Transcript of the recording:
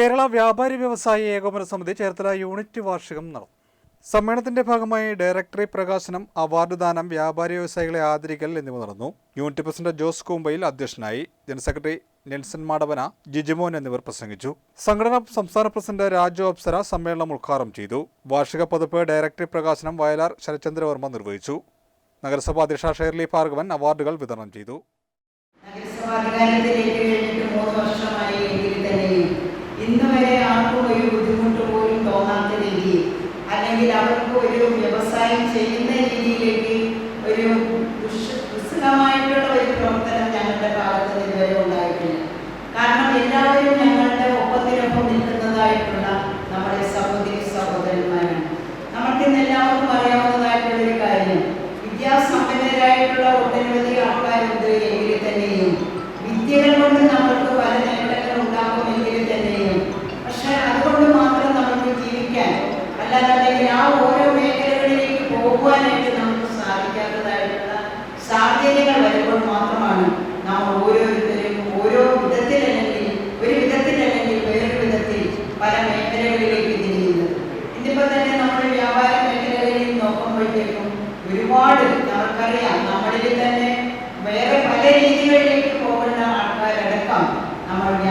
കേരള വ്യാപാരി വ്യവസായി ഏകോപന സമിതി ചേർത്തല യൂണിറ്റ് വാർഷികം നടന്നു. സമ്മേളനത്തിന്റെ ഭാഗമായി ഡയറക്ടറി പ്രകാശനം അവാർഡ് ദാനം വ്യാപാരി വ്യവസായികളെ ആദരിക്കൽ എന്നിവ നടന്നു. യൂണിറ്റ് പ്രസിഡന്റ് ജോസ് കൂമ്പയിൽ അധ്യക്ഷനായി general secretary Nelson Madavana Jijimon എന്നിവർ പ്രസംഗിച്ചു. സംഘടന സംസ്ഥാന പ്രസിഡന്റ് രാജു അപ്സര സമ്മേളനം ഉദ്ഘാടനം ചെയ്തു. വാർഷിക പതിപ്പ് ഡയറക്ടറി പ്രകാശനം വയലാർ ശരചന്ദ്രവർമ്മ നിർവഹിച്ചു. നഗരസഭാ അധ്യക്ഷ ഷേർലി ഭാർഗവൻ അവാർഡുകൾ വിതരണം ചെയ്തു. നഗരസഭാധികാരത്തിലേക്ക് തോന്നാത്ത രീതി അല്ലെങ്കിൽ അവർക്ക് ഒരു വ്യവസായം ചെയ്യുന്ന രീതിയിലേക്ക് ഒരു ദുസ്സഹമായിട്ടുള്ള ഒരു പ്രവർത്തനം ഞങ്ങളുടെ ഭാഗത്ത് ഇതുവരെ ഉണ്ടായിട്ടില്ല. കാരണം എല്ലാവരും ഞങ്ങളുടെ ഒപ്പത്തിനൊപ്പം നിൽക്കുന്നതായിട്ടുള്ള നമ്മുടെ സഹോദരി സഹോദരന്മാരാണ്. നമുക്കിന്ന് എല്ലാവർക്കും അറിയാവുന്നതായിട്ടുള്ള ഒരു കാര്യം വിദ്യാസമ്പന്നരായിട്ടുള്ള ഒട്ടനവധി ആൾക്കാരുണ്ട് എങ്കിൽ തന്നെയും വിദ്യകൾ കൊണ്ട് Nomor